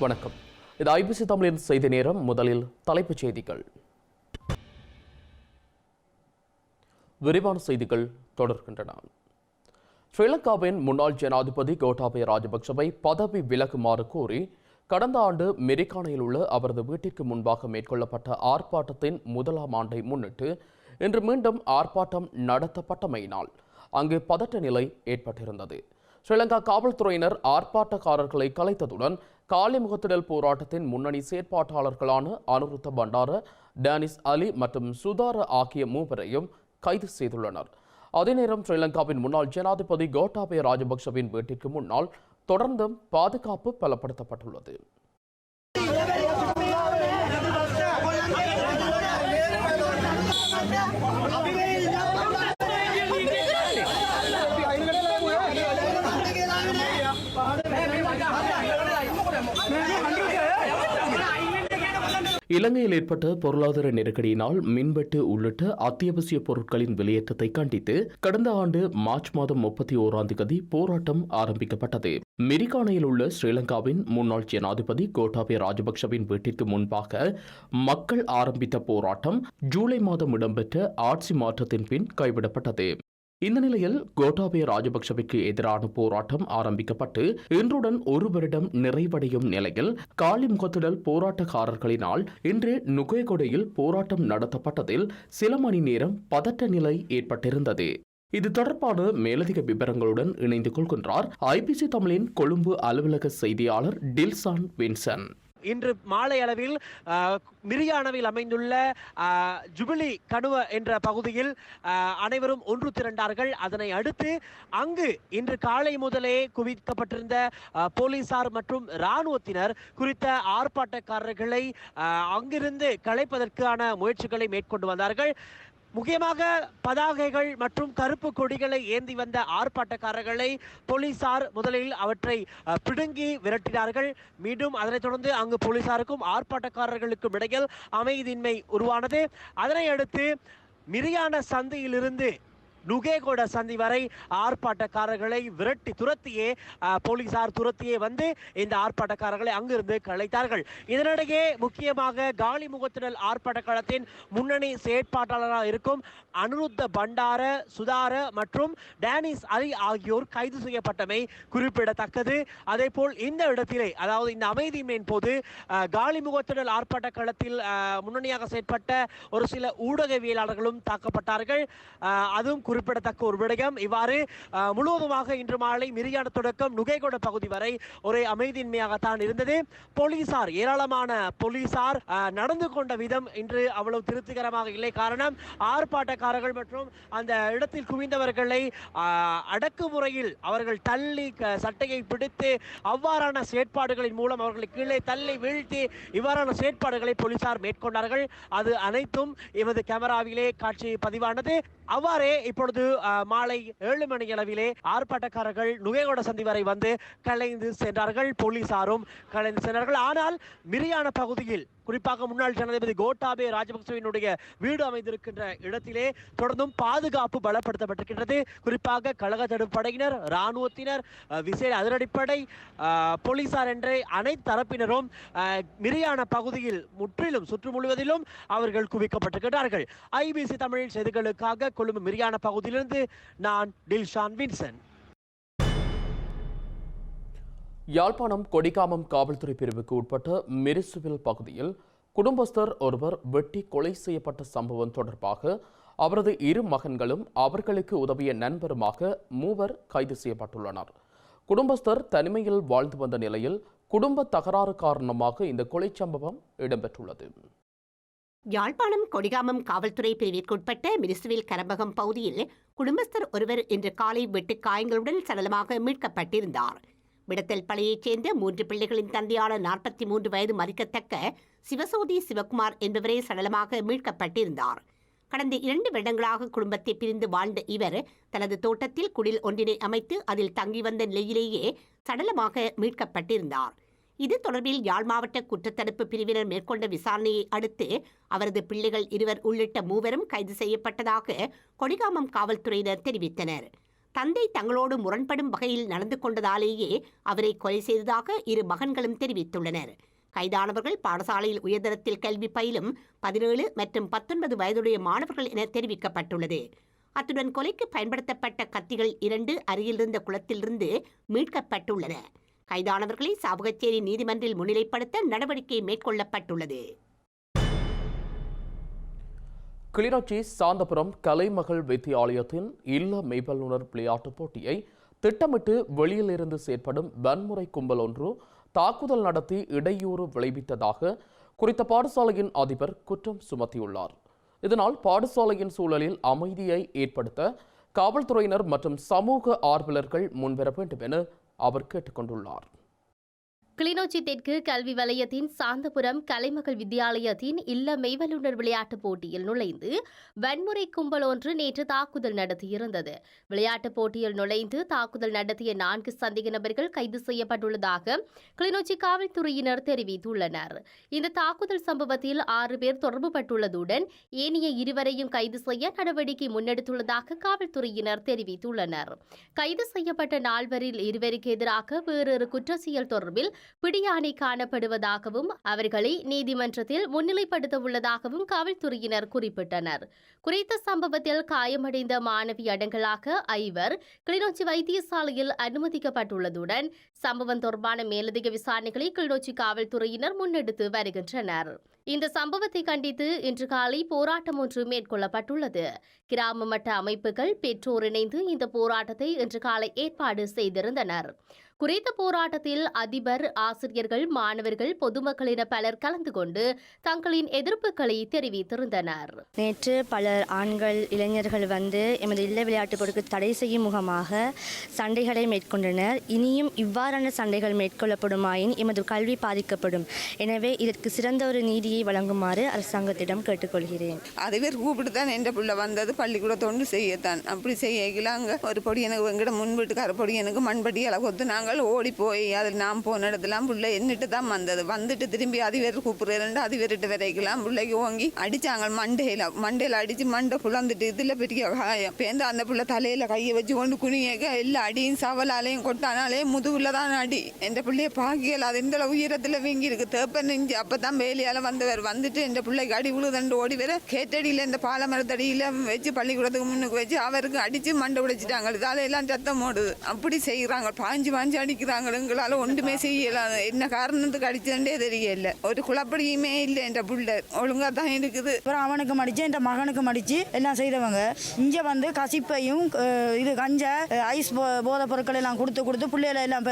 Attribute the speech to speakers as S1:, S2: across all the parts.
S1: வணக்கம். இது ஐபிசி தமிழின் செய்தி நேரம். முதலில் தலைப்புச் செய்திகள். விரிவான செய்திகள் தொடர்கின்றன. ஸ்ரீலங்காவின் முன்னாள் ஜனாதிபதி கோட்டாபய ராஜபக்சவை பதவி விலகுமாறு கோரி கடந்த ஆண்டு மெரிக்கானையில் உள்ள அவரது வீட்டிற்கு முன்பாக மேற்கொள்ளப்பட்ட ஆர்ப்பாட்டத்தின் முதலாம் ஆண்டை முன்னிட்டு இன்று மீண்டும் ஆர்ப்பாட்டம் நடத்தப்பட்டமையினால் அங்கு பதட்ட நிலை ஏற்பட்டிருந்தது. ஸ்ரீலங்கா காவல்துறையினர் ஆர்ப்பாட்டக்காரர்களை கலைத்ததுடன் காலிமுகத்திடல் போராட்டத்தின் முன்னணி செயற்பாட்டாளர்களான அனுருத்த பண்டார டேனிஸ் அலி மற்றும் சுதார ஆகிய மூவரையும் கைது செய்துள்ளனர். அதே நேரம் ஸ்ரீலங்காவின் முன்னாள் ஜனாதிபதி கோட்டாபய ராஜபக்சவின் வீட்டிற்கு முன்னால் தொடர்ந்தும் பாதுகாப்பு பலப்படுத்தப்பட்டுள்ளது. இலங்கையில் ஏற்பட்ட பொருளாதார நெருக்கடியினால் மின்வெட்டு உள்ளிட்ட அத்தியாவசிய பொருட்களின் வெளியேற்றத்தை கண்டித்து கடந்த ஆண்டு மார்ச் மாதம் முப்பத்தி ஓராம் தேதி போராட்டம் ஆரம்பிக்கப்பட்டது. மெரிகானையில் உள்ள ஸ்ரீலங்காவின் முன்னாள் ஜனாதிபதி கோட்டாபய ராஜபக்சவின் வீட்டிற்கு முன்பாக மக்கள் ஆரம்பித்த போராட்டம் ஜூலை மாதம் இடம்பெற்ற ஆட்சி மாற்றத்தின் பின் கைவிடப்பட்டது. இந்த நிலையில் கோட்டாபய ராஜபக்சவுக்கு எதிரான போராட்டம் ஆரம்பிக்கப்பட்டு இன்றுடன் ஒரு வருடம் நிறைவடையும் நிலையில் காலிமுகத்திடல் போராட்டக்காரர்களினால் இன்று நுகேகொடையில் போராட்டம் நடத்தப்பட்டதில் சில மணி நேரம் பதட்ட நிலை ஏற்பட்டிருந்தது. இது தொடர்பான மேலதிக விவரங்களுடன் இணைந்து கொள்கின்றார் ஐபிசி தமிழின் கொழும்பு அலுவலக செய்தியாளர் டில்சான் வின்சன்.
S2: இன்று மாலை அளவில் மிரியானவில் அமைந்துள்ள ஜுபிலி கணுவ என்ற பகுதியில் அனைவரும் ஒன்று திரண்டார்கள். அதனை அடுத்து அங்கு இன்று காலை முதலே குவிக்கப்பட்டிருந்த போலீசார் மற்றும் இராணுவத்தினர் குறித்த ஆர்ப்பாட்டக்காரர்களை அங்கிருந்து கலைப்பதற்கான முயற்சிகளை மேற்கொண்டு வந்தார்கள். முக்கியமாக பதாகைகள் மற்றும் கருப்பு கொடிகளை ஏந்தி வந்த ஆர்ப்பாட்டக்காரர்களை போலீசார் முதலில் அவற்றை பிடுங்கி விரட்டினார்கள். மீண்டும் அதனைத் தொடர்ந்து அங்கு போலீசாருக்கும் ஆர்ப்பாட்டக்காரர்களுக்கும் இடையில் அமைதியின்மை உருவானது. அதனை அடுத்து மிரியான சந்தையிலிருந்து நுகேகோட சந்தி வரை ஆர்ப்பாட்டக்காரர்களை விரட்டி துரத்தியே போலீசார் துரத்தியே வந்து இந்த ஆர்ப்பாட்டக்காரர்களை அங்கிருந்து கலைத்தார்கள். இதனிடையே முக்கியமாக காலி முகத்திடல் ஆர்ப்பாட்ட களத்தின் முன்னணி செயற்பாட்டாளராக இருக்கும் அனுருத்த பண்டார சுதார மற்றும் டேனிஸ் அலி ஆகியோர் கைது செய்யப்பட்டமை குறிப்பிடத்தக்கது. அதே போல் இந்த இடத்திலே அதாவது இந்த அமைதியின்மையின் போது காலி முகத்திடல் ஆர்ப்பாட்ட களத்தில் முன்னணியாக செயற்பட்ட ஒரு சில ஊடகவியலாளர்களும் தாக்கப்பட்டார்கள். அதுவும் குறிப்பிடத்தக்க ஒரு விடயம். இவ்வாறு முழுவதுமாக இன்று மாலை மிரியான தொடக்கம் நுகைகொட பகுதி வரை ஒரே அமைதியின்மையாகத்தான் இருந்தது. போலீசார் ஏராளமான போலீசார் நடந்து கொண்ட விதம் இன்று அவ்வளவு திருப்திகரமாக இல்லை. காரணம் ஆர்ப்பாட்டக்காரர்கள் மற்றும் அந்த இடத்தில் குவிந்தவர்களை அடக்குமுறையில் அவர்கள் தள்ளி சட்டையை பிடித்து அவ்வாறான செயற்பாடுகளின் மூலம் அவர்களை கீழே தள்ளி வீழ்த்தி இவ்வாறான செயற்பாடுகளை போலீசார் மேற்கொண்டார்கள். அது அனைத்தும் எமது கேமராவிலே காட்சி பதிவானது. அவ்வாறே இப்பொழுது மாலை ஏழு மணி அளவிலே ஆர்ப்பாட்டக்காரர்கள் நுகைகொட சந்தி வரை வந்து கலைந்து சென்றார்கள். போலீசாரும் கலைந்து சென்றார்கள். ஆனால் மிரியான பகுதியில் குறிப்பாக முன்னாள் ஜனாதிபதி கோட்டாபே ராஜபக்சவினுடைய வீடு அமைந்திருக்கின்ற இடத்திலே தொடர்ந்தும் பாதுகாப்பு பலப்படுத்தப்பட்டிருக்கின்றது. குறிப்பாக கழக தடுப்பு படையினர் இராணுவத்தினர் அஹ், விசேட அதிரடிப்படை போலீசார் என்ற அனைத்து தரப்பினரும் மிரியான பகுதியில் முற்றிலும் சுற்று முழுவதிலும் அவர்கள் குவிக்கப்பட்டிருக்கிறார்கள் ஐபிசி தமிழின் செய்திகளுக்காக கொழும்பு மிரியான பகுதியிலிருந்து நான் டில்ஷான் வின்சன்.
S1: யாழ்ப்பாணம் கொடிகாமம் காவல்துறை பிரிவுக்கு உட்பட்ட மிரிசுவில் பகுதியில் குடும்பஸ்தர் ஒருவர் வெட்டி கொலை செய்யப்பட்ட சம்பவம் தொடர்பாக அவரது இரு மகன்களும் அவர்களுக்கு உதவிய நண்பருமாக மூவர் கைது செய்யப்பட்டுள்ளனர். குடும்பஸ்தர் தனிமையில் வாழ்ந்து வந்த நிலையில் குடும்ப தகராறு காரணமாக இந்த கொலை சம்பவம் இடம்பெற்றுள்ளது.
S3: யாழ்ப்பாணம் கொடிகாமம் காவல்துறை பிரிவிற்குட்பட்ட மிரிசுவில் கரம்பகம் பகுதியில் குடும்பஸ்தர் ஒருவர் இன்று காலை வெட்டு காயங்களுடன் சடலமாக மீட்கப்பட்டிருந்தார். விடத்தல் பழையைச் சேர்ந்த மூன்று பிள்ளைகளின் தந்தையான நாற்பத்தி மூன்று வயது மதிக்கத்தக்க சிவசோதி சிவகுமார் என்பவரே சடலமாக மீட்கப்பட்டிருந்தார். கடந்த இரண்டு வருடங்களாக குடும்பத்தை பிரிந்து வாழ்ந்த இவர் தனது தோட்டத்தில் குடில் ஒன்றினை அமைத்து அதில் தங்கி வந்த நிலையிலேயே சடலமாக மீட்கப்பட்டிருந்தார். இது தொடர்பில் யாழ் மாவட்ட குற்றத்தடுப்பு பிரிவினர் மேற்கொண்ட விசாரணையை அடுத்து அவரது பிள்ளைகள் இருவர் உள்ளிட்ட மூவரும் கைது செய்யப்பட்டதாக கொடிகாமம் காவல்துறையினர் தெரிவித்தனர். தந்தை தங்களோடு முரண்படும் வகையில் நடந்து கொண்டதாலேயே அவரை கொலை செய்ததாக இரு மகன்களும் தெரிவித்துள்ளனர். கைதானவர்கள் பாடசாலையில் உயர்தரத்தில் கல்வி பயிலும் பதினேழு மற்றும் பத்தொன்பது வயதுடைய மாணவர்கள் என தெரிவிக்கப்பட்டுள்ளது. அத்துடன் கொலைக்கு பயன்படுத்தப்பட்ட கத்திகள் இரண்டு அருகிலிருந்த குளத்திலிருந்து மீட்கப்பட்டுள்ளன. கைதானவர்களை சாவகச்சேரி நீதிமன்றில் முன்னிலைப்படுத்த நடவடிக்கை மேற்கொள்ளப்பட்டுள்ளது.
S1: கிளிநொச்சி சாந்தபுரம் கலைமகள் வித்தியாலயத்தின் இல்ல மெய்பல்லுணர் விளையாட்டுப் போட்டியை திட்டமிட்டு வெளியிலிருந்து செயற்படும் வன்முறை கும்பல் ஒன்று தாக்குதல் நடத்தி இடையூறு விளைவித்ததாக குறித்த பாடசாலையின் அதிபர் குற்றம் சுமத்தியுள்ளார். இதனால் பாடசாலையின் சூழலில் அமைதியை ஏற்படுத்த காவல்துறையினர் மற்றும் சமூக ஆர்வலர்கள் முன்வர வேண்டும் என அவர் கேட்டுக்கொண்டுள்ளார்.
S4: கிளிநொச்சி தெற்கு கல்வி வலயத்தின் சாந்தபுரம் கலைமகள் வித்தியாலயத்தின் இல்ல மெய்வல்லுநர் விளையாட்டுப் போட்டியில் நுழைந்து வன்முறை கும்பல் ஒன்று நேற்று தாக்குதல் நடத்தியிருந்தது. விளையாட்டுப் போட்டியில் நுழைந்து தாக்குதல் நடத்திய நான்கு சந்தேக நபர்கள் கைது செய்யப்பட்டுள்ளதாக கிளிநொச்சி காவல்துறையினர் தெரிவித்துள்ளனர். இந்த தாக்குதல் சம்பவத்தில் ஆறு பேர் தொடர்புபட்டுள்ளதுடன் ஏனைய இருவரையும் கைது செய்ய நடவடிக்கை முன்னெடுத்துள்ளதாக காவல்துறையினர் தெரிவித்துள்ளனர். கைது செய்யப்பட்ட நால்வரில் இருவருக்கு எதிராக வேறொரு குற்றச்செயல் தொடர்பில் பிடியாணை காணப்படுவதாகவும் அவர்களை நீதிமன்றத்தில் முன்னிலைப்படுத்த உள்ளதாகவும் காவல்துறையினர் குறிப்பிட்டனர். குறித்த சம்பவத்தில் காயமடைந்த மாணவி அடங்கலாக ஐவர் கிளிநொச்சி வைத்தியசாலையில் அனுமதிக்கப்பட்டுள்ளதுடன் சம்பவம் தொடர்பான மேலதிக விசாரணைகளை கிளிநொச்சி காவல்துறையினர் முன்னெடுத்து வருகின்றனர். இந்த சம்பவத்தை கண்டித்து இன்று காலை போராட்டம் ஒன்று மேற்கொள்ளப்பட்டுள்ளது. கிராம மட்ட அமைப்புகள் பெற்றோர் இணைந்து இந்த போராட்டத்தை இன்று காலை ஏற்பாடு செய்திருந்தனர். குறித்த போராட்டத்தில் அதிபர் ஆசிரியர்கள் மாணவர்கள் பொதுமக்கள் என பலர் கலந்து கொண்டு தங்களின் எதிர்ப்புகளை தெரிவித்திருந்தனர்.
S5: நேற்று பலர் ஆண்கள் இளைஞர்கள் வந்து எமது இல்ல விளையாட்டுப் பொருட்கு தடை செய்யும் முகமாக சண்டைகளை மேற்கொண்டனர். இனியும் இவ்வாறான சண்டைகள் மேற்கொள்ளப்படுமாயின் எமது கல்வி பாதிக்கப்படும். எனவே இதற்கு சிறந்த ஒரு நீதியை வழங்குமாறு அரசாங்கத்திடம் கேட்டுக்கொள்கிறேன்.
S6: அதுவே கூப்பிட்டு தான் என்ற பிள்ளை வந்தது. பள்ளிக்கூட தொண்டு செய்யத்தான். அப்படி செய்யல அங்கே ஒரு பொடி எனக்கு எங்கட முன் வீட்டுக்கார பொடி எனக்கு மண்படி இலை கொத்து நாங்கள் ஓடி போய் அதில் நான் போன இடத்துலாம் பிள்ளை என்னட்டு தான் வந்தது. வந்துட்டு திரும்பி அது வேறு கூப்பிடுறேன் அதிவேரிட்டு வரைக்கலாம். பிள்ளைக்கு ஓங்கி அடிச்சாங்க. மண்டையில் மண்டையில் அடித்து மண்டை புலந்துட்டு இதில் பெரிய காயம் பேருந்து அந்த பிள்ளை தலையில் கையை வச்சு கொண்டு குனியக்க எல்லா அடியும் சவலாலையும் கொட்டானாலே முதுகுல தான் அடி. என் பிள்ளைய பாக்கியல? அது இந்த உயரத்தில் வீங்கி இருக்கு. தேப்பன் நெஞ்சு. அப்போ தான் வேலையால் வந்தவர். வந்துட்டு என் பிள்ளைக்கு அடி விழுதண்டு ஓடி வர கேட்டடியில் இந்த பாலமரத்தடியில் வச்சு பள்ளிக்கூடத்துக்கு முன்னுக்கு வச்சு அவருக்கு அடித்து மண்டை உடைச்சிட்டாங்க. தலையெல்லாம் சத்தம் ஓடுது. அப்படி செய்கிறாங்க பாஞ்சு பாஞ்சு அடிக்கிறாங்க எங்களால் ஒன்றுமே செய்யலாம் என்ன காரணத்துக்கு அடிச்சதுன்றே தெரியல. ஒரு குழப்படியுமே இல்லை என் புள்ள ஒழுங்காக தான் இருக்குது.
S7: அப்புறம் அவனுக்கு மடிச்சு என் மகனுக்கு மடிச்சு எல்லாம் செய்தவங்க. இங்கே வந்து கசிப்பையும் இது கஞ்சா ஐஸ் போ பொருட்கள் எல்லாம் கொடுத்து கொடுத்து பிள்ளைகளை எல்லாம்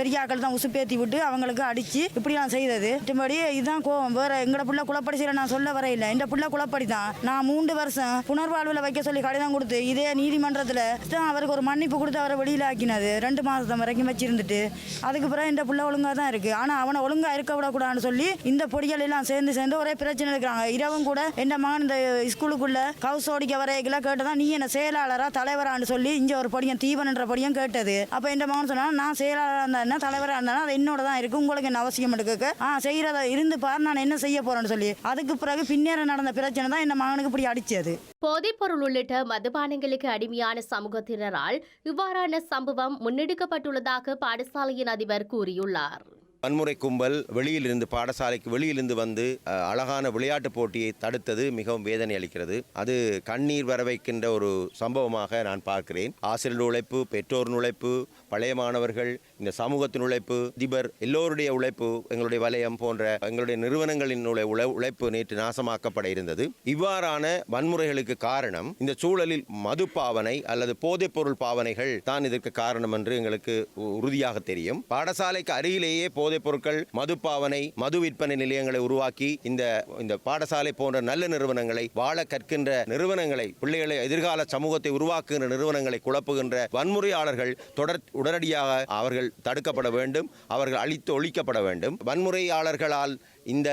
S7: பெரிய ஆக்கள் தான் உசுப்பேத்தி விட்டு அவங்களுக்கு அடிச்சு இப்படிலாம் செய்தது. மற்றபடி இதுதான் கோவம் வேற எங்களோட பிள்ளை குழப்படி செய்யல நான் சொல்ல வரையில இந்த பிள்ளை குழப்படி தான். நான் மூன்று வருஷம் புனர்வாழ்வில் வைக்க சொல்லி கடிதம் கொடுத்து இதே நீதிமன்றத்தில் தான் அவருக்கு ஒரு மன்னிப்பு கொடுத்து அவரை வெளியில் ஆக்கினது. ரெண்டு மாதம் வரைக்கும் வச்சிருந்துட்டு அதுக்கு பிறகு இந்த பிள்ளை ஒழுங்காக தான் இருக்குது ஆனால் அவனை ஒழுங்காக இருக்க விடக்கூடாதுன்னு சொல்லி இந்த பொடிகள் எல்லாம் சேர்ந்து சேர்ந்து ஒரே பிரச்சனை இருக்கிறாங்க. இரவும் கூட என் மகன் இந்த ஸ்கூலுக்குள்ள கவுஸ் ஓடிக்க வரையில கேட்டதான் நீ என்ன செயலாளரா தலைவரான்னு சொல்லி இங்கே ஒரு படியும் தீவனன்ற படியும் கேட்டது. அப்போ என் மகன் சொன்னால் நான் செயலாளராக இருந்தா தலைவராக இருந்தாலும் அது என்னோட தான் இருக்கு உங்களுக்கு என்ன அவசியம்? எடுக்க ஆ செய்கிறத இருந்து பாரு நான் என்ன செய்ய போறேன்னு சொல்லி. அதுக்கு பிறகு பின்னேற நடந்த பிரச்சனை தான் என் மகனுக்கு இப்படி அடிச்சது.
S4: போதைப்பொருள் உள்ளிட்ட மதுபானங்களுக்கு அடிமையான சமூகத்தினரால் இவ்வாறான சம்பவம் முன்னெடுக்கப்பட்டுள்ளதாக பாடசாலையின் அதிபர் கூறியுள்ளார்.
S8: வன்முறை கும்பல் வெளியிலிருந்து பாடசாலைக்கு வெளியிலிருந்து வந்து அழகான விளையாட்டுப் போட்டியை தடுத்தது மிகவும் வேதனை அளிக்கிறது. அது கண்ணீர் வர வைக்கின்ற ஒரு சம்பவமாக நான் பார்க்கிறேன். ஆசிரியர் உழைப்பு பெற்றோர் உழைப்பு பழைய மாணவர்கள் இந்த சமூகத்தின் உழைப்பு அதிபர் எல்லோருடைய உழைப்பு எங்களுடைய வலயம் போன்ற எங்களுடைய நிறுவனங்களின் உழைப்பு நேற்று நாசமாக்கப்பட இருந்தது. இவ்வாறான வன்முறைகளுக்கு காரணம் இந்த சூழலில் மது பாவனை அல்லது போதைப்பொருள் பாவனைகள் தான் இதற்கு காரணம் என்று எங்களுக்கு உ- உறுதியாக தெரியும். பாடசாலைக்கு அருகிலேயே போதைப் பொருட்கள் மது பாவனை மது விற்பனை நிலையங்களை உருவாக்கி இந்த இந்த பாடசாலை போன்ற நல்ல நிறுவனங்களை வாழ கற்கின்ற நிறுவனங்களை பிள்ளைகளை எதிர்கால சமூகத்தை உருவாக்குகின்ற நிறுவனங்களை குழப்புகின்ற வன்முறையாளர்கள் தொடர் உடனடியாக அவர்கள் தடுக்கப்பட வேண்டும் அவர்கள் அழித்து ஒழிக்கப்பட வேண்டும். வன்முறையாளர்களால் இந்த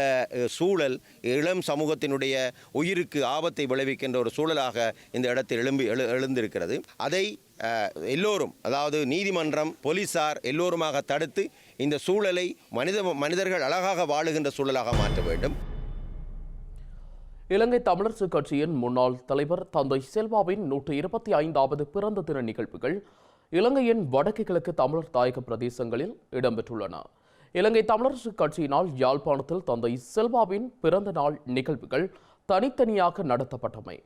S8: சூழல் இளம் சமூகத்தினுடைய உயிருக்கு ஆபத்தை விளைவிக்கின்ற ஒரு சூழலாக இந்த இடத்தில் எழும்பி எழு எழுந்திருக்கிறது. அதை எல்லோரும் அதாவது நீதிமன்றம் போலீசார் எல்லோருமாக தடுத்து இந்த சூழலை மனித மனிதர்கள் அழகாக வாழுகின்ற சூழலாக மாற்ற வேண்டும்.
S1: இலங்கை தமிழரசு கட்சியின் முன்னாள் தலைவர் தந்தை செல்வாவின் நூற்று இருபத்தி ஐந்தாவது பிறந்த தின நிகழ்வுகள் இலங்கையின் வடக்கு கிழக்கு தமிழர் தாயக பிரதேசங்களில் இடம்பெற்றுள்ளன. இலங்கை தமிழரசு கட்சியினால் யாழ்ப்பாணத்தில் தந்தை செல்வாவின் பிறந்த நாள் நிகழ்வுகள் தனித்தனியாக நடத்தப்பட்டமை.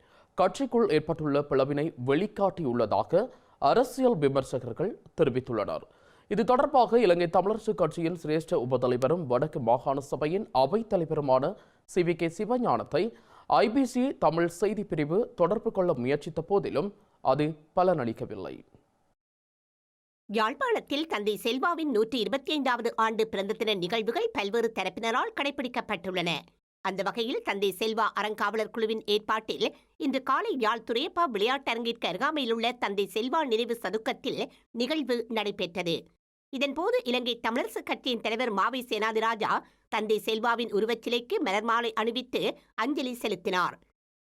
S1: கட்சிக்குள் ஏற்பட்டுள்ள பிளவினை வெளிக்காட்டியுள்ளதாக அரசியல் விமர்சகர்கள் தெரிவித்துள்ளனர். இது தொடர்பாக இலங்கை தமிழரசு கட்சியின் சிரேஷ்ட உபதலைவரும் வடக்கு மாகாண சபையின் அவைத்தலைவருமான சி வி கே சிவஞானத்தை ஐபிசி தமிழ் செய்தி பிரிவு தொடர்பு கொள்ள முயற்சித்த போதிலும் அது பலனளிக்கவில்லை.
S3: யாழ்ப்பாணத்தில் தந்தை செல்வாவின் நூற்றி இருபத்தி ஐந்தாவது ஆண்டு பிறந்த தின நிகழ்வுகள் பல்வேறு தரப்பினரால் கடைபிடிக்கப்பட்டுள்ளன. அந்த வகையில் தந்தை செல்வா அறங்காவலர் குழுவின் ஏற்பாட்டில் இன்று காலை யாழ் துறையப்பா விளையாட்டரங்கிற்கு அருகாமையிலுள்ள தந்தை செல்வா நினைவு சதுக்கத்தில் நிகழ்வு நடைபெற்றது. இதன்போது இலங்கை தமிழரசு கட்சியின் தலைவர் மாவை சேனாதிராஜா தந்தை செல்வாவின் உருவச்சிலைக்கு மலர் மாலை அணிவித்து அஞ்சலி செலுத்தினார்.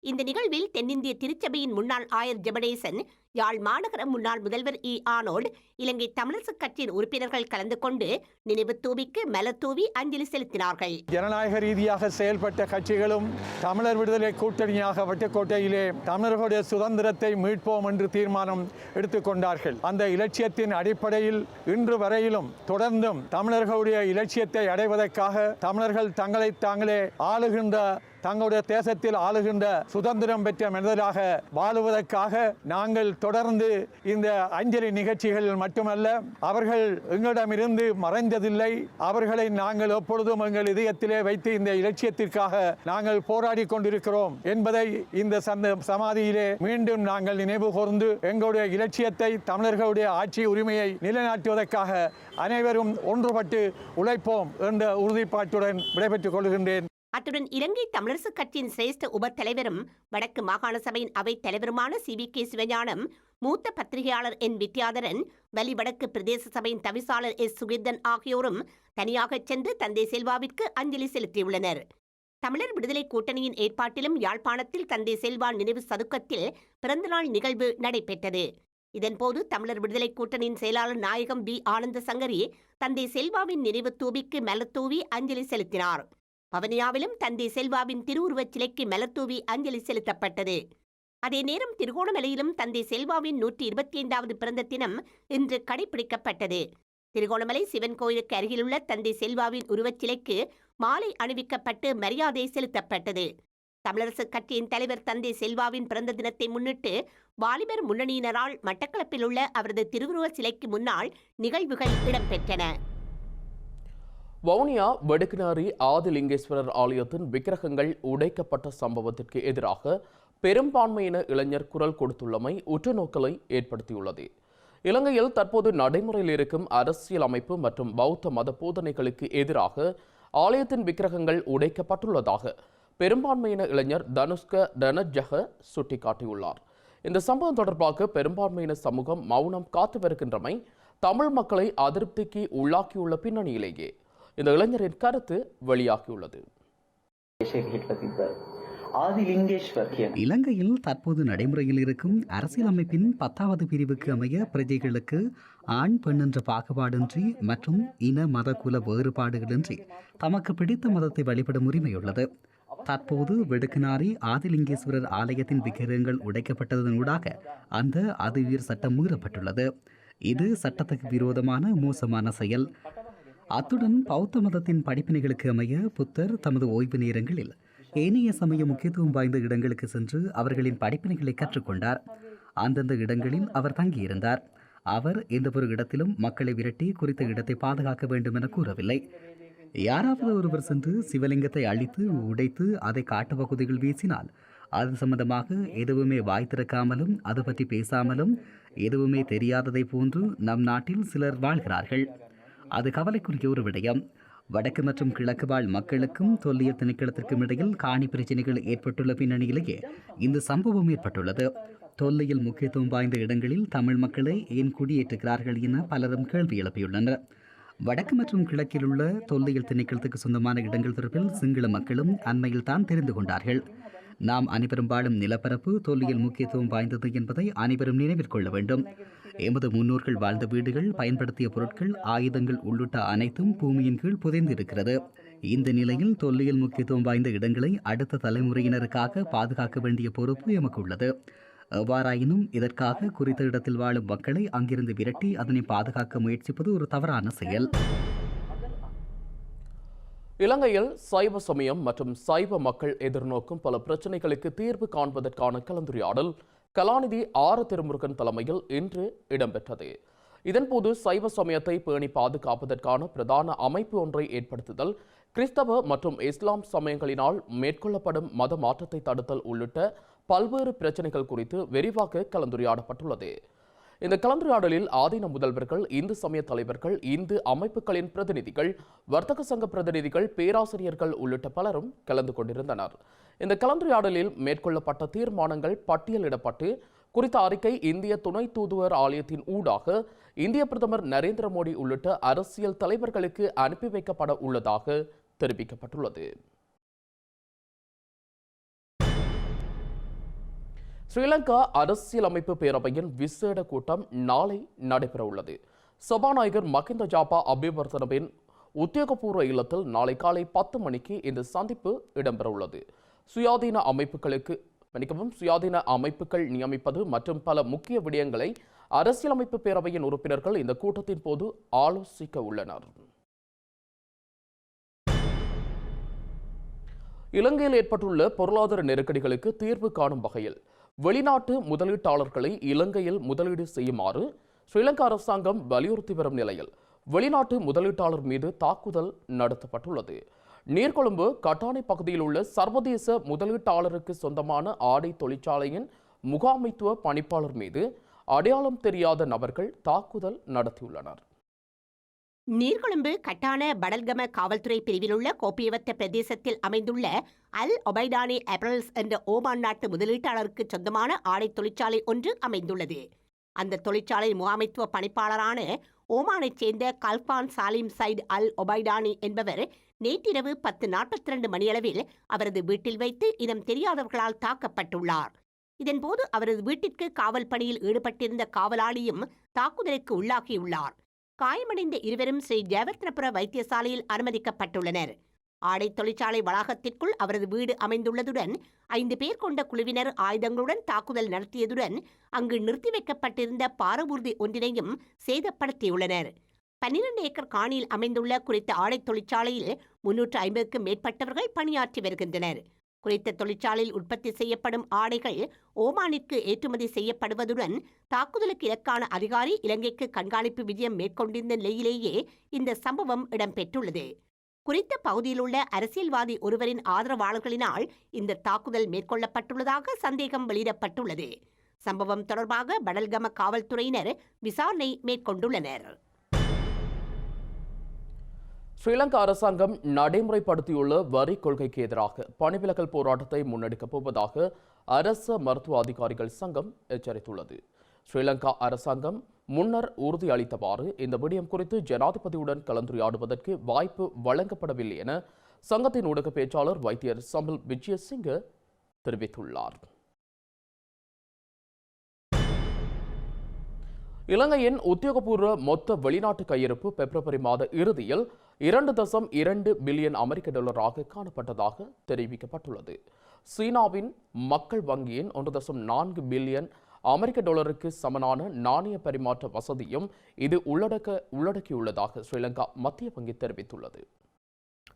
S3: இந்த நிகழ்வில் தென்னிந்திய திருச்சபையின் முன்னாள் ஆயர் ஜெபடேசன் யாழ் மாநகர முன்னாள் முதல்வர் இ. ஆனோல்ட் இலங்கை தமிழரசுக் கட்சியின் உறுப்பினர்கள் கலந்து கொண்டு நினைவு தூவிக்கு மலர் தூவி அஞ்சலி செலுத்தினார்கள்.
S9: ஜனநாயக ரீதியாக செயல்பட்ட கட்சிகளும் தமிழர் விடுதலை கூட்டணியாக வட்டுக்கோட்டையிலே தமிழர்களுடைய சுதந்திரத்தை மீட்போம் என்று தீர்மானம் எடுத்துக்கொண்டார்கள் அந்த இலட்சியத்தின் அடிப்படையில் இன்று வரையிலும் தொடர்ந்தும் தமிழர்களுடைய இலட்சியத்தை அடைவதற்காக தமிழர்கள் தங்களை தாங்களே ஆளுகின்ற தங்களுடைய தேசத்தில் ஆளுகின்ற சுதந்திரம் பெற்ற மனிதராக வாழுவதற்காக நாங்கள் தொடர்ந்து இந்த அஞ்சலி நிகழ்ச்சிகளில் மட்டுமல்ல அவர்கள் எங்களிடமிருந்து மறைந்ததில்லை. அவர்களை நாங்கள் எப்பொழுதும் எங்கள் இதயத்திலே வைத்து இந்த இலட்சியத்திற்காக நாங்கள் போராடி கொண்டிருக்கிறோம் என்பதை இந்த சந்த சமாதியிலே மீண்டும் நாங்கள் நினைவு கூர்ந்து எங்களுடைய இலட்சியத்தை தமிழர்களுடைய ஆட்சி உரிமையை நிலைநாட்டுவதற்காக அனைவரும் ஒன்றுபட்டு உழைப்போம் என்ற உறுதிப்பாட்டுடன் விடைபெற்றுக் கொள்கின்றேன்.
S3: அத்துடன் இலங்கை தமிழரசுக் கட்சியின் சிரேஷ்ட உப தலைவரும் வடக்கு மாகாண சபையின் அவைத் தலைவருமான சி. வி. கே. சிவஞானம் மூத்த பத்திரிகையாளர் என். வித்யாதரன் வலி வடக்கு பிரதேச சபையின் தவிசாளர் எஸ். சுகிர்தன் ஆகியோரும் தனியாகச் சென்று தந்தை செல்வாவிற்கு அஞ்சலி செலுத்தியுள்ளனர். தமிழர் விடுதலை கூட்டணியின் ஏற்பாட்டிலும் யாழ்ப்பாணத்தில் தந்தை செல்வா நினைவு சதுக்கத்தில் பிறந்தநாள் நிகழ்வு நடைபெற்றது. இதன்போது தமிழர் விடுதலை கூட்டணியின் செயலாளர் நாயகம் பி. ஆனந்த சங்கரி தந்தை செல்வாவின் நினைவு தூவிக்கு மலத்தூவி அஞ்சலி செலுத்தினார். பவனியாவிலும் தந்தை செல்வாவின் திருவுருவச் சிலைக்கு மலர்தூவி அஞ்சலி செலுத்தப்பட்டது. அதே நேரம் திருகோணமலையிலும் தந்தை செல்வாவின் நூற்றி இருபத்தி ஐந்தாவது பிறந்த தினம் இன்று கடைபிடிக்கப்பட்டது திருகோணமலை சிவன் கோயிலுக்கு அருகிலுள்ள தந்தை செல்வாவின் உருவச் சிலைக்கு மாலை அணிவிக்கப்பட்டு மரியாதை செலுத்தப்பட்டது. தமிழரசுக் கட்சியின் தலைவர் தந்தை செல்வாவின் பிறந்த தினத்தை முன்னிட்டு வாலிபர் முன்னணியினரால் மட்டக்களப்பில் உள்ள அவரது திருவுருவச் சிலைக்கு முன்னால் நிகழ்வுகள் இடம்பெற்றன.
S1: வவுனியா வெடுக்கினாரி ஆதிலிங்கேஸ்வரர் ஆலயத்தின் விக்கிரகங்கள் உடைக்கப்பட்ட சம்பவத்திற்கு எதிராக பெரும்பான்மையின இளைஞர் குரல் கொடுத்துள்ளமை உற்றுநோக்கலை ஏற்படுத்தியுள்ளது. இலங்கையில் தற்போது நடைமுறையில் இருக்கும் அரசியல் அமைப்பு மற்றும் பௌத்த மத போதனைகளுக்கு எதிராக ஆலயத்தின் விக்கிரகங்கள் உடைக்கப்பட்டுள்ளதாக பெரும்பான்மையின இளைஞர் தனுஷ்க தனஜக சுட்டிக்காட்டியுள்ளார். இந்த சம்பவம் தொடர்பாக பெரும்பான்மையின சமூகம் மௌனம் காத்து வருகின்றமை தமிழ் மக்களை அதிருப்திக்கு உள்ளாக்கியுள்ள பின்னணியிலேயே. இந்த இளைஞரின் கருத்து வெளியாகியுள்ளது.
S10: இலங்கையில் தற்போது நடைமுறையில் இருக்கும் அரசியலமைப்பின் பத்தாவது பிரிவுக்கு அமைய பிரஜைகளுக்கு ஆண் பெண் என்ற பாகுபாடின்றி மற்றும் இன மத குல வேறுபாடுகளின்றி தமக்கு பிடித்த மதத்தை வழிபடும் உரிமையுள்ளது. தற்போது வெடுக்குநாரி ஆதிலிங்கேஸ்வரர் ஆலயத்தின் விக்கிரகங்கள் உடைக்கப்பட்டதனூடாக அந்த அதிவீர் சட்டம் மீறப்பட்டுள்ளது. இது சட்டத்துக்கு விரோதமான மோசமான செயல். அத்துடன் பௌத்த மதத்தின் படிப்பினைகளுக்கு அமைய புத்தர் தமது ஓய்வு நேரங்களில் ஏனைய சமய முக்கியத்துவம் வாய்ந்த இடங்களுக்கு சென்று அவர்களின் படிப்பினைகளை கற்றுக்கொண்டார். அந்தந்த இடங்களில் அவர் தங்கியிருந்தார். அவர் எந்த ஒரு இடத்திலும் மக்களை விரட்டி குறித்த இடத்தை பாதுகாக்க வேண்டும் என கூறவில்லை. யாராவது ஒருவர் சென்று சிவலிங்கத்தை அழித்து உடைத்து அதை காட்டு பகுதிகள் வீசினால் அது சம்பந்தமாக எதுவுமே வாய் திறக்காமலும் அது பற்றி பேசாமலும் எதுவுமே தெரியாததை போன்று நம் நாட்டில் சிலர் வாழ்கிறார்கள். அது கவலைக்குரிய ஒரு விடயம். வடக்கு மற்றும் கிழக்கு வாழ் மக்களுக்கும் தொல்லியல் திணைக்களத்திற்கும் இடையில் காணி பிரச்சனைகள் ஏற்பட்டுள்ள பின்னணியிலேயே இந்த சம்பவம் ஏற்பட்டுள்ளது. தொல்லியல் முக்கியத்துவம் வாய்ந்த இடங்களில் தமிழ் மக்களை ஏன் குடியேற்றுகிறார்கள் என பலரும் கேள்வி எழுப்பியுள்ளனர். வடக்கு மற்றும் கிழக்கில் உள்ள தொல்லியல் திணைக்களத்துக்கு சொந்தமான இடங்கள் தொடர்பில் சிங்கள மக்களும் அண்மையில் தான் தெரிந்து கொண்டார்கள். நாம் அனைவரும் வாழும் நிலப்பரப்பு தொல்லியல் முக்கியத்துவம் வாய்ந்தது என்பதை அனைவரும் நினைவிற்கொள்ள வேண்டும். எமது முன்னோர்கள் வாழ்ந்த வீடுகள் பயன்படுத்திய பொருட்கள் ஆயுதங்கள் உள்ளிட்ட அனைத்தும் பூமியின் கீழ் புதைந்து இருக்கிறது இந்த நிலையில் தொல்லியல் முக்கியத்துவம் வாய்ந்த இடங்களை அடுத்த தலைமுறையினருக்காக பாதுகாக்க வேண்டிய பொறுப்பு எமக்கு உள்ளது எவ்வாறாயினும் இதற்காக குறித்த இடத்தில் வாழும் மக்களை அங்கிருந்து விரட்டி அதனை பாதுகாக்க முயற்சிப்பது ஒரு தவறான செயல்.
S1: இலங்கையில் சைவ சமயம் மற்றும் சைவ மக்கள் எதிர்நோக்கும் பல பிரச்சனைகளுக்கு தீர்வு காண்பதற்கான கலந்துரையாடல் கலாநிதி ஆர திருமுருகன் தலைமையில் இன்று இடம்பெற்றது. இதன்போது சைவ சமயத்தை பேணி பாதுகாப்பதற்கான பிரதான அமைப்பு ஒன்றை ஏற்படுத்துதல் கிறிஸ்தவ மற்றும் இஸ்லாம் சமயங்களினால் மேற்கொள்ளப்படும் மத மாற்றத்தை தடுத்தல் உள்ளிட்ட பல்வேறு பிரச்சனைகள் குறித்து விரிவாக கலந்துரையாடப்பட்டுள்ளது. இந்த கலந்துரையாடலில் ஆதீன முதல்வர்கள் இந்து சமய தலைவர்கள் இந்து அமைப்புகளின் பிரதிநிதிகள் வர்த்தக சங்க பிரதிநிதிகள் பேராசிரியர்கள் உள்ளிட்ட பலரும் கலந்து கொண்டிருந்தனர். இந்த கலந்துரையாடலில் மேற்கொள்ளப்பட்ட தீர்மானங்கள் பட்டியலிடப்பட்டு குறித்த அறிக்கை இந்திய துணை தூதுவர் ஆலயத்தின் ஊடாக இந்திய பிரதமர் நரேந்திர மோடி உள்ளிட்ட அரசியல் தலைவர்களுக்கு அனுப்பி வைக்கப்பட உள்ளதாக தெரிவிக்கப்பட்டுள்ளது. ஸ்ரீலங்கா அரசியலமைப்பு பேரவையின் விசேட கூட்டம் நாளை நடைபெறவுள்ளது. சபாநாயகர் மகிந்த ஜாபா அபிவர்த்தனவின் உத்தியோகபூர்வ இல்லத்தில் நாளை காலை பத்து மணிக்கு இந்த சந்திப்பு இடம்பெறவுள்ளது. உள்ளது சுயாதீன அமைப்புகளுக்கு மன்னிக்கவும் சுயாதீன அமைப்புகள் நியமிப்பது மற்றும் பல முக்கிய விடயங்களை அரசியலமைப்பு பேரவையின் உறுப்பினர்கள் இந்த கூட்டத்தின் போது ஆலோசிக்க உள்ளனர். இலங்கையில் ஏற்பட்டுள்ள பொருளாதார நெருக்கடிகளுக்கு தீர்வு காணும் வகையில் வெளிநாட்டு முதலீட்டாளர்களை இலங்கையில் முதலீடு செய்யுமாறு ஸ்ரீலங்கா அரசாங்கம் வலியுறுத்தி வரும் நிலையில் வெளிநாட்டு முதலீட்டாளர் மீது தாக்குதல் நடத்தப்பட்டுள்ளது. நீர்கொழும்பு கட்டானை பகுதியில் உள்ள சர்வதேச முதலீட்டாளருக்கு சொந்தமான ஆடை தொழிற்சாலையின் முகாமைத்துவ பணிப்பாளர் மீது அடையாளம் தெரியாத நபர்கள் தாக்குதல் நடத்தியுள்ளனர்.
S3: நீர்கொழும்பு கட்டான படல்கம காவல்துறை பிரிவில் உள்ள கோப்பியவத்த பிரதேசத்தில் அமைந்துள்ள அல் ஒபைடானி அப்ரல்ஸ் என்ற ஓமான் நாட்டு முதலீட்டாளருக்கு சொந்தமான ஆடை தொழிற்சாலை ஒன்று அமைந்துள்ளது. அந்த தொழிற்சாலை முகாமைத்துவ பணிப்பாளரான ஓமானைச் சேர்ந்த கல்பான் சாலிம் சைட் அல் ஒபைடானி என்பவர் நேற்றிரவு பத்து நாற்பத்தி ரெண்டு மணியளவில் அவரது வீட்டில் வைத்து இனம் தெரியாதவர்களால் தாக்கப்பட்டுள்ளார். இதன்போது அவரது வீட்டிற்கு காவல் பணியில் ஈடுபட்டிருந்த காவலாளியும் தாக்குதலுக்கு உள்ளாகியுள்ளார். காயமடைந்த இருவரும் ஸ்ரீ ஜெயவர்த்தனபுர வைத்தியசாலையில் அனுமதிக்கப்பட்டுள்ளனர். ஆடை தொழிற்சாலை வளாகத்திற்குள் அவரது வீடு அமைந்துள்ளதுடன் ஐந்து பேர் கொண்ட குழுவினர் ஆயுதங்களுடன் தாக்குதல் நடத்தியதுடன் அங்கு நிறுத்தி வைக்கப்பட்டிருந்த பாரவூர்தி ஒன்றினையும் சேதப்படுத்தியுள்ளனர். பன்னிரண்டு ஏக்கர் காணியில் அமைந்துள்ள குறித்த ஆடை தொழிற்சாலையில் முன்னூற்று ஐம்பதுக்கும் மேற்பட்டவர்கள் பணியாற்றி வருகின்றனர். குறித்த தொழிற்சாலையில் உற்பத்தி செய்யப்படும் ஆடைகள் ஓமானிற்கு ஏற்றுமதி செய்யப்படுவதுடன் தாக்குதலுக்கு இலக்கான அதிகாரி இலங்கைக்கு கண்காணிப்பு விஜயம் மேற்கொண்டிருந்த நிலையிலேயே இந்த சம்பவம் இடம்பெற்றுள்ளது. குறித்த பகுதியில் உள்ள அரசியல்வாதி ஒருவரின் ஆதரவாளர்களினால் இந்த தாக்குதல் மேற்கொள்ளப்பட்டுள்ளதாக சந்தேகம் வெளியிடப்பட்டுள்ளது. சம்பவம் தொடர்பாக படல்கம காவல்துறையினர் விசாரணை மேற்கொண்டுள்ளனர்.
S1: ஸ்ரீலங்கா அரசாங்கம் நடைமுறைப்படுத்தியுள்ள வரி கொள்கைக்கு எதிராக பணிவிலகல் போராட்டத்தை முன்னெடுக்கப் போவதாக அரச மருத்துவ அதிகாரிகள் சங்கம் எச்சரித்துள்ளது. ஸ்ரீலங்கா அரசாங்கம் முன்னர் உறுதியளித்தவாறு இந்த விடயம் குறித்து ஜனாதிபதியுடன் கலந்துரையாடுவதற்கு வாய்ப்பு வழங்கப்படவில்லை என சங்கத்தின் ஊடக பேச்சாளர் வைத்தியர் சம்பில் விஜயசிங்க தெரிவித்துள்ளார். இலங்கையின் உத்தியோகபூர்வ மொத்த வெளிநாட்டு கையிருப்பு பிப்ரவரி மாத இறுதியில் இரண்டு தசம் இரண்டு பில்லியன் அமெரிக்க டாலராக காணப்பட்டதாக தெரிவிக்கப்பட்டுள்ளது. சீனாவின் மக்கள் வங்கியின் ஒன்று தசம் நான்கு பில்லியன் அமெரிக்க டாலருக்கு சமனான நாணய பரிமாற்ற வசதியும் இது உள்ளடக்க உள்ளடக்கியுள்ளதாக ஸ்ரீலங்கா மத்திய வங்கி தெரிவித்துள்ளது.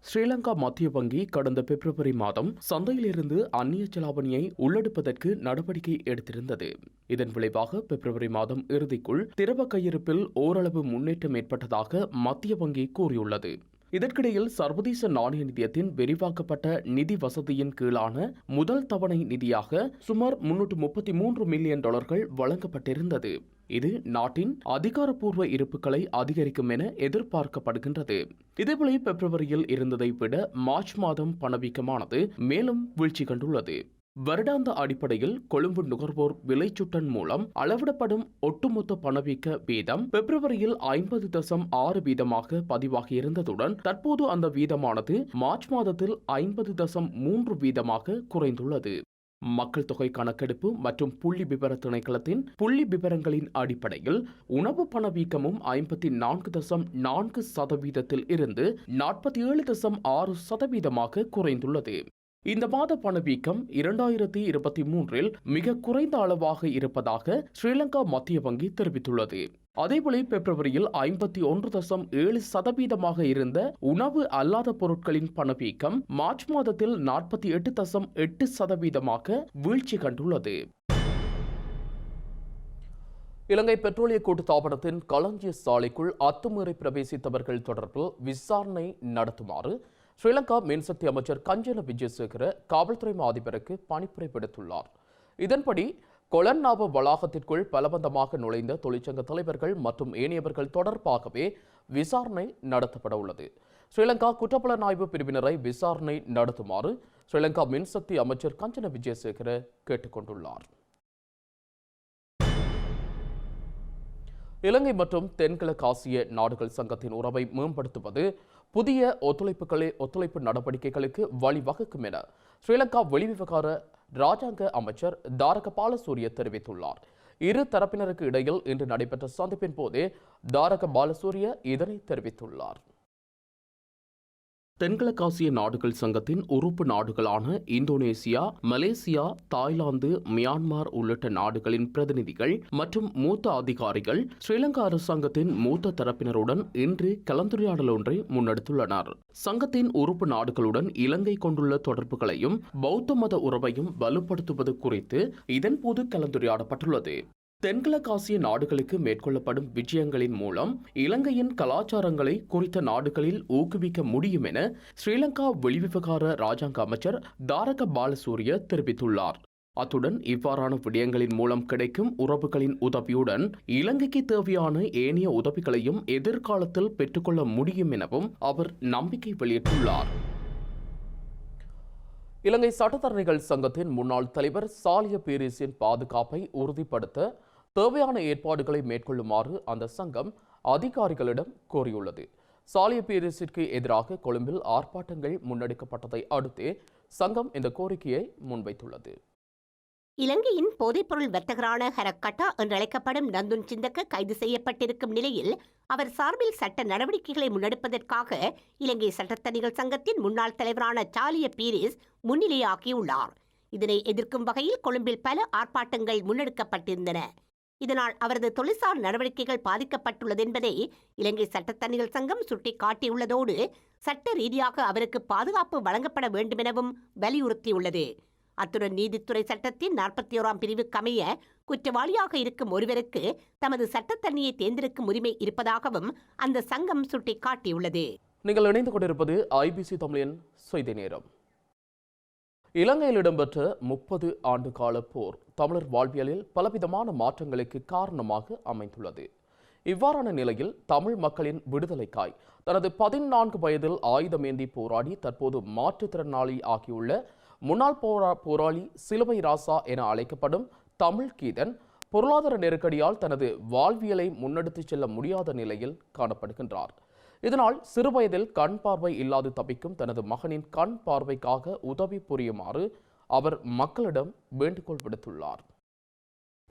S1: ஸ்ரீலங்கா மத்திய வங்கி கடந்த பிப்ரவரி மாதம் சந்தையிலிருந்து அந்நிய செலாவணியை உள்ளெடுப்பதற்கு நடவடிக்கை எடுத்திருந்தது. இதன் விளைவாக பிப்ரவரி மாதம் இறுதிக்குள் திரவ கையிருப்பில் ஓரளவு முன்னேற்றம் ஏற்பட்டதாக மத்திய வங்கி கூறியுள்ளது. இதற்கிடையில் சர்வதேச நாணய நிதியத்தின் விரிவாக்கப்பட்ட நிதி வசதியின் கீழான முதல் தவணை நிதியாக சுமார் முன்னூற்று முப்பத்தி மூன்று மில்லியன் டாலர்கள் வழங்கப்பட்டிருந்தது. இது நாட்டின் அதிகாரப்பூர்வ இருப்புகளை அதிகரிக்கும் என எதிர்பார்க்கப்படுகின்றது. இதேபோல பிப்ரவரியில் இருந்ததை விட மார்ச் மாதம் பணவீக்கமானது மேலும் வீழ்ச்சி கண்டுள்ளது. வருடாந்த அடிப்படையில் கொழும்பு நுகர்வோர் விலைச்சுட்டன் மூலம் அளவிடப்படும் ஒட்டுமொத்த பணவீக்க வீதம் பிப்ரவரியில் ஐம்பது தசம் ஆறு வீதமாக பதிவாகியிருந்ததுடன் தற்போது அந்த வீதமானது மார்ச் மாதத்தில் ஐம்பது தசம் மூன்று வீதமாக குறைந்துள்ளது. மக்கள் தொகை கணக்கெடுப்பு மற்றும் புள்ளி விவர திணைக்களத்தின் புள்ளி விவரங்களின் அடிப்படையில் உணவு பணவீக்கமும் ஐம்பத்தி நான்கு தசம் நான்கு சதவீதத்தில் இருந்து நாற்பத்தி ஏழு தசம் ஆறு சதவீதமாக குறைந்துள்ளது. இந்த மாத பணவீக்கம் இரண்டாயிரத்தி இருபத்தி மூன்றில் மிக குறைந்த அளவாக இருப்பதாக ஸ்ரீலங்கா மத்திய வங்கி தெரிவித்துள்ளது. அதேபோல பிப்ரவரியில் ஐம்பத்தி ஒன்று தசம் ஏழு சதவீதமாக இருந்த உணவு அல்லாத பொருட்களின் பணவீக்கம் மார்ச் மாதத்தில் நாற்பத்தி எட்டு தசம் எட்டு சதவீதமாக வீழ்ச்சி கண்டுள்ளது. இலங்கை பெட்ரோலிய கூட்டுத்தாபனத்தின் களஞ்சிய சாலைக்குள் அத்துமீறி பிரவேசித்தவர்கள் தொடர்பில் விசாரணை நடத்துமாறு ஸ்ரீலங்கா மின்சக்தி அமைச்சர் கஞ்சன விஜயசேகர காவல்துறை மாதிபருக்கு பணிப்புரை விடுத்துள்ளார். இதன்படி கொலன்னாவ வளாகத்திற்குள் பலவந்தமாக நுழைந்த தொழிற்சங்க தலைவர்கள் மற்றும் ஏனையவர்கள் தொடர்பாகவே விசாரணை நடத்தப்பட உள்ளது ஸ்ரீலங்கா குற்றப்புலனாய்வு பிரிவினரை விசாரணை நடத்துமாறு ஸ்ரீலங்கா மின்சக்தி அமைச்சர் கஞ்சன விஜயசேகர கேட்டுக்கொண்டுள்ளார். இலங்கை மற்றும் தென்கிழக்கு ஆசிய நாடுகள் சங்கத்தின் உறவை மேம்படுத்துவது புதிய ஒத்துழைப்புகளே ஒத்துழைப்பு நடவடிக்கைகளுக்கு வழிவகுக்கும் என ஸ்ரீலங்கா வெளிவிவகார ராஜாங்க அமைச்சர் தாரக பாலசூரிய தெரிவித்துள்ளார். இரு தரப்பினருக்கு இடையில் இன்று நடைபெற்ற சந்திப்பின் போதே தாரக பாலசூரிய இதனை தெரிவித்துள்ளார். தென்கிழக்காசிய நாடுகள் சங்கத்தின் உறுப்பு நாடுகளான இந்தோனேசியா மலேசியா தாய்லாந்து மியான்மர் உள்ளிட்ட நாடுகளின் பிரதிநிதிகள் மற்றும் மூத்த அதிகாரிகள் ஸ்ரீலங்கா அரசாங்கத்தின் மூத்த தரப்பினருடன் இன்று கலந்துரையாடல் ஒன்றை முன்னெடுத்துள்ளனர். சங்கத்தின் உறுப்பு நாடுகளுடன் இலங்கை கொண்டுள்ள தொடர்புகளையும் பௌத்த மத உறவையும் வலுப்படுத்துவது குறித்து இதன்போது கலந்துரையாடப்பட்டுள்ளது. தென்கிழக்காசிய நாடுகளுக்கு மேற்கொள்ளப்படும் விஜயங்களின் மூலம் இலங்கையின் கலாச்சாரங்களை குறித்த நாடுகளில் ஊக்குவிக்க முடியும் என ஸ்ரீலங்கா வெளிவிவகார ராஜாங்க அமைச்சர் தாரக பாலசூரிய தெரிவித்துள்ளார். அத்துடன் இவ்வாறான விடயங்களின் மூலம் கிடைக்கும் உறவுகளின் உதவியுடன் இலங்கைக்கு தேவையான ஏனைய உதவிகளையும் எதிர்காலத்தில் பெற்றுக்கொள்ள முடியும் எனவும் அவர் நம்பிக்கை வெளியிட்டுள்ளார். இலங்கை சட்டத்தரணிகள் சங்கத்தின் முன்னாள் தலைவர் சாலிய பீரிஸின் பாதுகாப்பை உறுதிப்படுத்த தேவையான ஏற்பாடுகளை மேற்கொள்ளுமாறு அந்த சங்கம் அதிகாரிகளிடம் கோரியுள்ளது. சாலிய பீரிஸிற்கு எதிராக கொழும்பில் ஆர்ப்பாட்டங்கள் முன்னெடுக்கப்பட்டதை அடுத்து சங்கம் இந்த கோரிக்கையை முன்வைத்துள்ளது.
S3: இலங்கையின் போதைப்பொருள் வர்த்தகரான ஹரக்கட்டா என்றழைக்கப்படும் நந்துன் சிந்தக்க கைது செய்யப்பட்டிருக்கும் நிலையில் அவர் சார்பில் சட்ட நடவடிக்கைகளை முன்னெடுப்பதற்காக இலங்கை சட்டத்தணிகள் சங்கத்தின் முன்னாள் தலைவரான சாலிய பீரிஸ் முன்னிலையாகியுள்ளார். இதனை எதிர்க்கும் வகையில் கொழும்பில் பல ஆர்ப்பாட்டங்கள் முன்னெடுக்கப்பட்டிருந்தன. இதனால் அவரது தொழிற்சார் நடவடிக்கைகள் பாதிக்கப்பட்டுள்ளது என்பதை இலங்கை சட்டத்தணிகள் சங்கம் சுட்டிக்காட்டியுள்ளதோடு சட்ட ரீதியாக அவருக்கு பாதுகாப்பு வழங்கப்பட வேண்டுமெனவும் வலியுறுத்தியுள்ளது. அத்துடன் நீதித்துறை சட்டத்தின் நாற்பத்தி ஓராம் பிரிவுக்கமைய குற்றவாளியாக இருக்கும் ஒருவருக்கு தமது சட்டத்தண்ணியை தேர்ந்தெடுக்கும் உரிமை இருப்பதாகவும் அந்த சங்கம் சுட்டிக்காட்டியுள்ளது.
S1: நீங்கள் இணைந்து கொண்டிருப்பது ஐபிசி தமிழின் செய்தி நேரம். இலங்கையில் இடம்பெற்ற முப்பது ஆண்டு கால போர் தமிழர் வாழ்வியலில் பலவிதமான மாற்றங்களுக்கு காரணமாக அமைந்துள்ளது. இவ்வாறான நிலையில் தமிழ் மக்களின் விடுதலைக்காய் தனது பதினான்கு வயதில் ஆயுதமேந்தி போராடி தற்போது மாற்றுத்திறனாளி ஆகியுள்ள முன்னாள் போரா போராளி சிலுவை ராசா என அழைக்கப்படும் தமிழ் கீதன் பொருளாதார நெருக்கடியால் தனது வாழ்வியலை முன்னெடுத்துச் செல்ல முடியாத நிலையில் காணப்படுகின்றார். இதனால் சிறுவயதில் கண் பார்வை இல்லாது தப்பிக்கும் தனது மகனின் கண் பார்வைக்காக உதவி புரியுமாறு அவர் மக்களிடம் வேண்டுகோள் விடுத்துள்ளார்.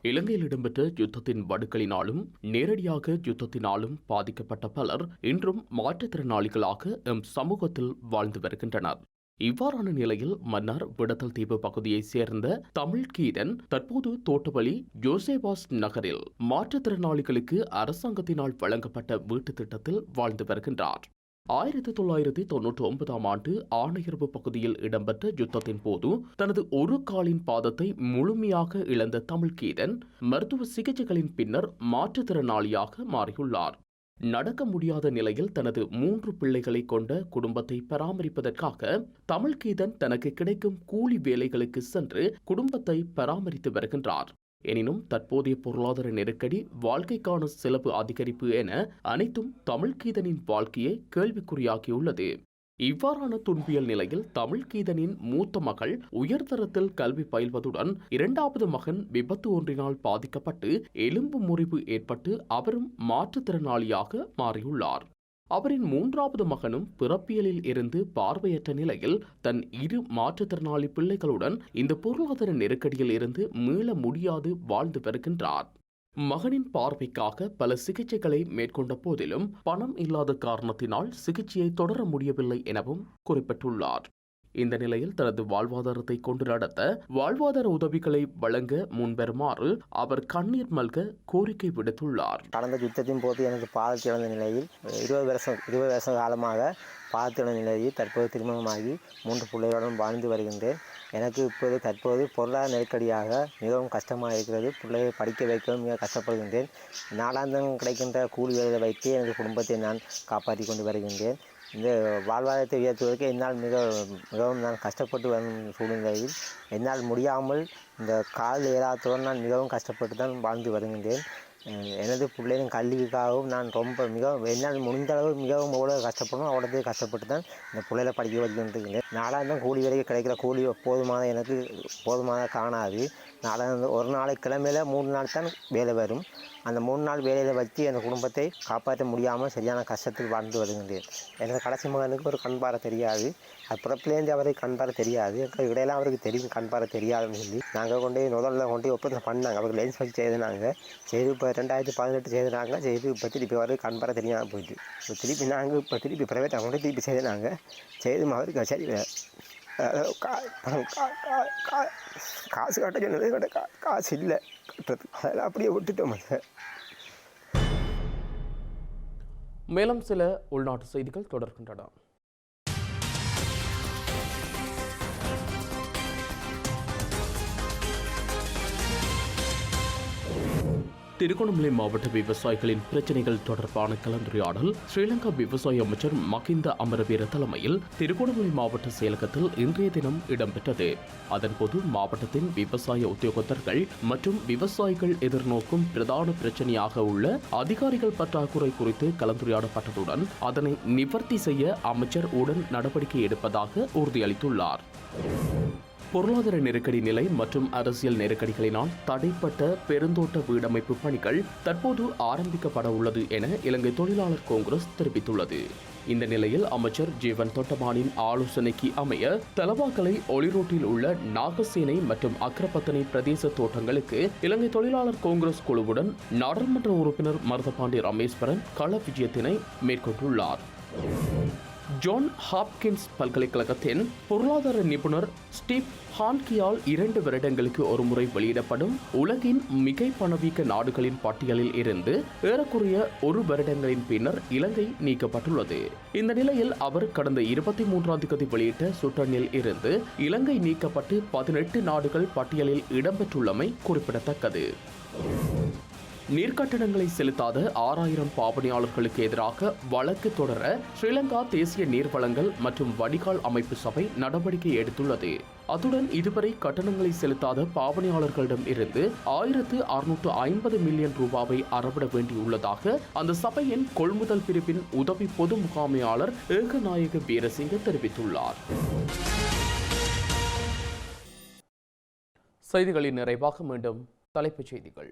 S1: இலங்கையில் இடம்பெற்ற யுத்தத்தின் வடுக்களினாலும் நேரடியாக யுத்தத்தினாலும் பாதிக்கப்பட்ட பலர் இன்றும் மாற்றுத்திறனாளிகளாக எம் சமூகத்தில் வாழ்ந்து வருகின்றனர். இவ்வாறான நிலையில் மன்னார் விடத்தல் தீவு பகுதியைச் சேர்ந்த தமிழ் கீதன் தற்போது தோட்டவழி ஜோசேவாஸ் நகரில் மாற்றுத்திறனாளிகளுக்கு அரசாங்கத்தினால் வழங்கப்பட்ட வீட்டுத் திட்டத்தில் வாழ்ந்து வருகின்றார். ஆயிரத்தி தொள்ளாயிரத்தி தொன்னூற்றி ஒன்பதாம் ஆண்டு ஆணையர்வு பகுதியில் இடம்பெற்ற யுத்தத்தின் போது தனது ஒரு காலின் பாதத்தை முழுமையாக இழந்த தமிழ் கீதன் மருத்துவ சிகிச்சைகளின் பின்னர் மாற்றுத்திறனாளியாக மாறியுள்ளார். நடக்க முடியாத நிலையில் தனது மூன்று பிள்ளைகளை கொண்ட குடும்பத்தை பராமரிப்பதற்காக தமிழ்கீதன் தனக்கு கிடைக்கும் கூலி வேலைகளுக்கு சென்று குடும்பத்தை பராமரித்து வருகின்றார். எனினும் தற்போதைய பொருளாதார நெருக்கடி வாழ்க்கைக்கான செலவு அதிகரிப்பு என அனைத்தும் தமிழ்கீதனின் வாழ்க்கையை கேள்விக்குறியாகியுள்ளது இவ்வாறான துன்பியல் நிலையில் தமிழ்கீதனின் மூத்த மகள் உயர்தரத்தில் கல்வி பயில்வதுடன் இரண்டாவது மகன் விபத்து ஒன்றினால் பாதிக்கப்பட்டு எலும்பு முறிவு ஏற்பட்டு அவரும் மாற்றுத்திறனாளியாக மாறியுள்ளார். அவரின் மூன்றாவது மகனும் பிறப்பியலில் இருந்து பார்வையற்ற நிலையில் தன் இரு மாற்றுத்திறனாளி பிள்ளைகளுடன் இந்த பொருளாதார நெருக்கடியில் இருந்து மீள முடியாது வாழ்ந்து வருகின்றார். மகனின் பார்வைக்காக பல சிகிச்சைகளை மேற்கொண்ட போதிலும் பணம் இல்லாத காரணத்தினால் சிகிச்சையை தொடர முடியவில்லை எனவும் குறிப்பிட்டுள்ளார். இந்த நிலையில் தனது வாழ்வாதாரத்தை கொண்டு நடத்த வாழ்வாதார உதவிகளை வழங்க முன்வருமாறு அவர் கண்ணீர் மல்க கோரிக்கை விடுத்துள்ளார்.
S11: கடந்த யுத்தத்தின் போது எனக்கு பாதத்தில் நிலையில் இருபது வருஷம் இருபது வருஷ காலமாக பாதத்தில் இழந்த நிலையில் தற்போது திருமணமாகி மூன்று பிள்ளைகளுடன் வாழ்ந்து வருகின்றேன். எனக்கு இப்போது தற்போது பொருளாதார நெருக்கடியாக மிகவும் கஷ்டமாக இருக்கிறது. பிள்ளைகளை படிக்க வைக்கவும் மிக கஷ்டப்படுகின்றேன். நாளாந்தம் கிடைக்கின்ற கூலி வேலை வைத்து எனது குடும்பத்தை நான் காப்பாற்றி கொண்டு வருகின்றேன். இந்த வாழ்வாதாரத்தை உயர்த்துவதற்கு என்னால் மிக மிகவும் நான் கஷ்டப்பட்டு வரும் சூழ்நிலையில் என்னால் முடியாமல் இந்த கால் ஏறாத்துடன் நான் மிகவும் கஷ்டப்பட்டு தான் வாழ்ந்து வருகின்றேன். எனது பிள்ளைகளின் கல்விக்காகவும் நான் ரொம்ப மிகவும் என்னால் முடிந்த அளவு மிகவும் எவ்வளோ கஷ்டப்படணும் அவ்வளோ கஷ்டப்பட்டு தான் இந்த பிள்ளைகளை படிக்க வைக்கணும் நாளாக இருந்தால் கூலி வேலைக்கு கிடைக்கிற கூலி போதுமான எனக்கு போதுமான காணாது. நாளாந்தம் ஒரு நாளைக்கு கிழமையில மூணு நாள் தான் வேலை வரும். அந்த மூணு நாள் வேலையில் வச்சு என் குடும்பத்தை காப்பாற்ற முடியாமல் சரியான கஷ்டத்தில் வாழ்ந்து வருகின்றேன். எனது கடைசி மகனுக்கு ஒரு கண் தெரியாது. அது பிறப்புலேருந்து அவருக்கு கண் தெரியாது. எங்களுக்கு இடையில அவருக்கு தெரியும் கண் தெரியாதுன்னு சொல்லி. நாங்கள் கொண்டு போய் முதல்ல கொண்டு போய் ஒப்பந்தம் பண்ணாங்க. அவருக்கு லென்ஸ் வச்சு செய்தினாங்க. செய்து இப்போ ரெண்டாயிரத்தி பதினெட்டு செய்தினாங்க. செய்து இப்போ திருப்பி அவருக்கு கண் தெரியாமல் போயிட்டு. இப்போ திருப்பி நாங்கள் இப்போ திருப்பி ப்ரைவேட் கொண்டு திருப்பி செய்தினாங்க. செய்தும் அவருக்கு சரி அதாவது கா பணம் கா கா கா காசு கட்ட சொன்னது கட்ட கா காசு இல்லை. கட்டுறது அதெல்லாம் அப்படியே விட்டுட்டோம். அதை
S1: மேலும் சில உள்நாட்டு செய்திகள் தொடர்கின்றன. திருகோணமலை மாவட்ட விவசாயிகளின் பிரச்சினைகள் தொடர்பான கலந்துரையாடல் ஸ்ரீலங்கா விவசாய அமைச்சர் மகிந்த அமரவீர தலைமையில் திருகோணமலை மாவட்ட செயலகத்தில் இன்றைய தினம் இடம்பெற்றது. அதன்போது மாவட்டத்தின் விவசாய உத்தியோகத்தர்கள் மற்றும் விவசாயிகள் எதிர்நோக்கும் பிரதான பிரச்சனையாக உள்ள அதிகாரிகள் பற்றாக்குறை குறித்து கலந்துரையாடப்பட்டதுடன் அதனை நிவர்த்தி செய்ய அமைச்சர் உடன் நடவடிக்கை எடுப்பதாக உறுதியளித்துள்ளார். பொருளாதார நெருக்கடி நிலை மற்றும் அரசியல் நெருக்கடிகளினால் தடைப்பட்ட பெருந்தோட்ட வீடமைப்பு பணிகள் தற்போது ஆரம்பிக்கப்பட உள்ளது என இலங்கை தொழிலாளர் காங்கிரஸ் தெரிவித்துள்ளது. இந்த நிலையில் அமைச்சர் ஜீவன் தொட்டமானின் ஆலோசனைக்கு அமைய தலவாக்கலை ஒளிரோட்டில் உள்ள நாகசேனை மற்றும் அக்ரபத்தனை பிரதேச தோட்டங்களுக்கு இலங்கை தொழிலாளர் காங்கிரஸ் குழுவுடன் நாடாளுமன்ற உறுப்பினர் மருதபாண்டி ரமேஸ்வரன் கள விஜயத்தினை மேற்கொண்டுள்ளார். ஜான் ஹாப்கின்ஸ் பல்கலைக்கழகத்தின் பொருளாதார நிபுணர் ஸ்டீவ் ஹான்கியால் இரண்டு வருடங்களுக்கு ஒருமுறை வெளியிடப்படும் உலகின் மிகை பணவீக்க நாடுகளின் பட்டியலில் இருந்து ஏறக்குறைய ஒரு வருடங்களின் பின்னர் இலங்கை நீக்கப்பட்டுள்ளது. இந்த நிலையில் அவர் கடந்த இருபத்தி மூன்றாம் தேதி வெளியிட்ட சுட்டனில் இருந்து இலங்கை நீக்கப்பட்டு பதினெட்டு நாடுகள் பட்டியலில் இடம்பெற்றுள்ளமை குறிப்பிடத்தக்கது. நீர்க்கட்டணங்களை செலுத்தாத ஆறாயிரம் பாவனையாளர்களுக்கு எதிராக வழக்கு தொடர ஸ்ரீலங்கா தேசிய நீர்வளங்கள் மற்றும் வடிகால் அமைப்பு சபை நடவடிக்கை எடுத்துள்ளது. அத்துடன் இதுவரை கட்டணங்களை செலுத்தாத பாவனையாளர்களிடம் இருந்து ஆயிரத்து அறுநூற்று ஐம்பது மில்லியன் ரூபாவை அறவிட வேண்டியுள்ளதாக அந்த சபையின் கொள்முதல் பிரிவின் உதவி பொது முகாமையாளர் ஏகநாயக வீரசிங்க தெரிவித்துள்ளார். செய்திகளின் நிறைவாக மீண்டும் தலைப்புச் செய்திகள்.